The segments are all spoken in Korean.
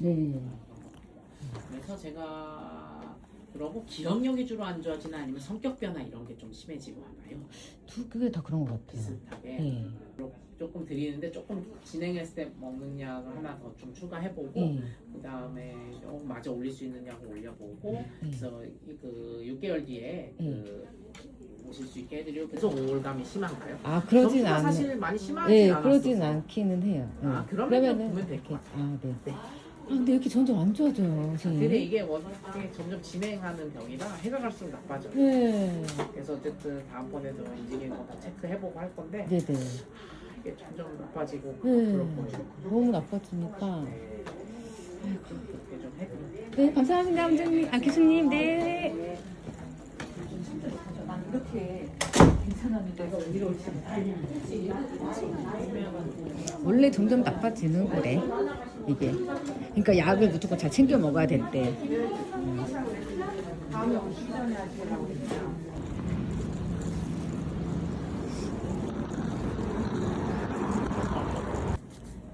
네. 그래서 제가 그러고 기억력이 주로 안 좋아지나 아니면 성격 변화 이런 게 좀 심해지고 하나요? 두 그게 다 그런 것 같아요. 비슷하게 네. 조금 드리는데 조금 진행했을 때 먹는 약을 하나 더 좀 추가해보고 예. 네. 그 다음에 마저 올릴 수 있는 약을 올려보고 예. 그래서 그 6개월 뒤에 그 오실 수 있게 해드리고 계속 우울감이 심한가요? 아 그러진 않네. 사실 많이 심하지 네, 않았어서 그러진 않기는 해요. 네. 아, 그러면은 보면 될것 이렇게- 같아요. 아, 네. 네. 아, 근데 이렇게 점점 안 좋아져요, 근데 선생님. 이게 워낙에 점점 진행하는 병이라 해가 갈수록 나빠져요. 네. 그래서 어쨌든 다음번에도 움직이는 거 다 체크해보고 할 건데 네, 네. 이게 점점 나빠지고 네. 그렇고 너무 나빠지니까. 그렇게 좀 해드릴게요. 네, 감사합니다, 원장님. 아, 교수님, 네. 이렇게 괜찮았는데 내가 왜 이러지? 원래 점점 나빠지는 거래, 이게. 그러니까 약을 무조건 잘 챙겨 먹어야 된대.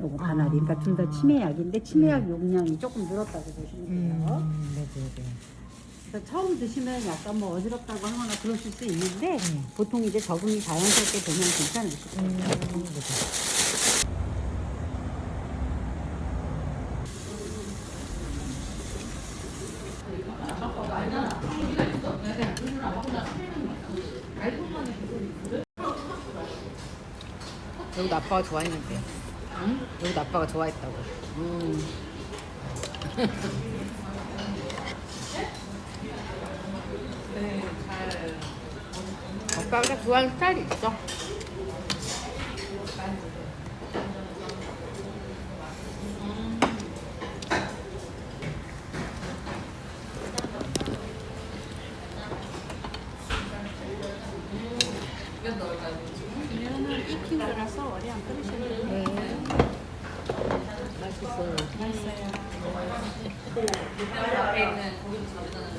요거 바나리, 그러니까 둘 다 치매약인데 치매약 용량이 조금 늘었다고 보시면 돼요. 음, 네, 네, 네. 그래서 처음 드시면 약간 뭐 어지럽다고 하거나 그러실 수 있는데 음. 보통 이제 적응이 자연스럽게 되면 괜찮으실 거예요. 음, 네, 네. 여기도 아빠가 좋아했는데. 응? 여기도 아빠가 좋아했다고. 음. 오빠가 좋아하는 스타일이 있어. 얘는 익힌 거라서 오래 안 끓이셔도 돼요. 네. 맛있어요. 맛있어요. 그 앞에 있는 고기도 잡으잖아요.